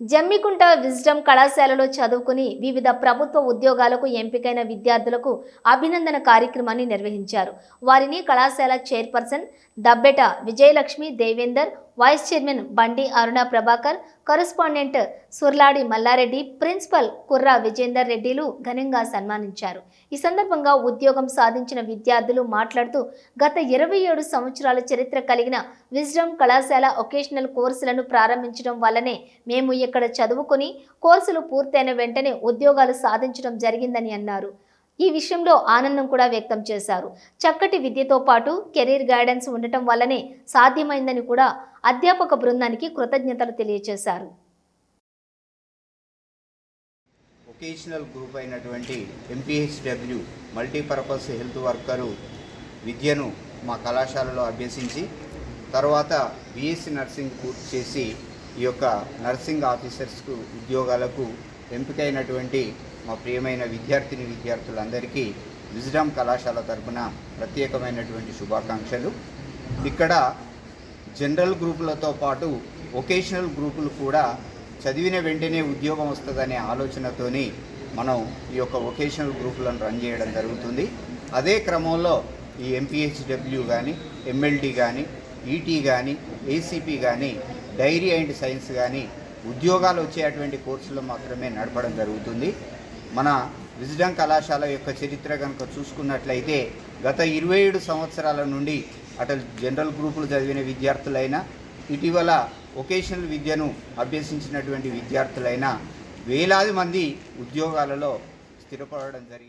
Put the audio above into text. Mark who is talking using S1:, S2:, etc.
S1: Jammikunta wisdom కళాశాలలో చదువుకుని వివిధ ప్రభుత్వ ఉద్యోగాలకు ఎంపికైన విద్యార్థులకు అభినందన కార్యక్రమాన్ని నిర్వహించారు. వారిని కళాశాల chairperson Dabbeta Vijayalakshmi Devender vice chairman Bandi Aruna Prabhakar correspondent Surladi Mallareddy principal Kurra Vijender రెడ్డిలు ఘనంగా సన్మానించారు. ఈ సందర్భంగా ఉద్యోగం సాధించిన విద్యార్థులు మాట్లాడుతూ గత ఇరవై ఏడు సంవత్సరాల చరిత్ర కలిగిన విజ్డమ్ కళాశాల ఒకేషనల్ కోర్సులను ప్రారంభించడం వల్లనే మేము ఇక్కడ చదువుకుని కోర్సులు పూర్తయిన వెంటనే ఉద్యోగాలు సాధించడం జరిగిందని అన్నారు. ఈ విషయంలో ఆనందం కూడా వ్యక్తం చేశారు. చక్కటి విద్యతో పాటు కెరీర్ గైడెన్స్ ఉండటం వల్లనే సాధ్యమైందని కూడా అధ్యాపక బృందానికి కృతజ్ఞతలు తెలియజేశారు
S2: వొకేషనల్ గ్రూప్ అయినటువంటి ఎంపీహెచ్డబ్ల్యూ మల్టీపర్పస్ హెల్త్ వర్కరు విద్యను మా కళాశాలలో అభ్యసించి తర్వాత బీఎస్సీ నర్సింగ్ పూర్తి చేసి ఈ యొక్క నర్సింగ్ ఆఫీసర్స్కు ఉద్యోగాలకు ఎంపికైనటువంటి మా ప్రియమైన విద్యార్థిని విద్యార్థులందరికీ విజ్డమ్ కళాశాల తరపున ప్రత్యేకమైనటువంటి శుభాకాంక్షలు. ఇక్కడ జనరల్ గ్రూపులతో పాటు వొకేషనల్ గ్రూపులు కూడా చదివిన వెంటనే ఉద్యోగం వస్తుందనే ఆలోచనతోని మనం ఈ యొక్క వొకేషనల్ గ్రూపులను రన్ చేయడం జరుగుతుంది. అదే క్రమంలో ఈ ఎంపీహెచ్డబ్ల్యూ కానీ ఎంఎల్డి కానీ ఈటీ కానీ ఏసీపీ కానీ డైరీ అండ్ సైన్స్ కానీ ఉద్యోగాలు వచ్చేటువంటి కోర్సులు మాత్రమే నడపడం జరుగుతుంది. మన విజ్డమ్ కళాశాల యొక్క చరిత్ర కనుక చూసుకున్నట్లయితే గత ఇరవై ఏడు సంవత్సరాల నుండి అటు జనరల్ గ్రూపులు చదివిన విద్యార్థులైనా ఇటీవల వొకేషనల్ విద్యను అభ్యసించినటువంటి విద్యార్థులైనా వేలాది మంది ఉద్యోగాలలో స్థిరపడడం జరిగింది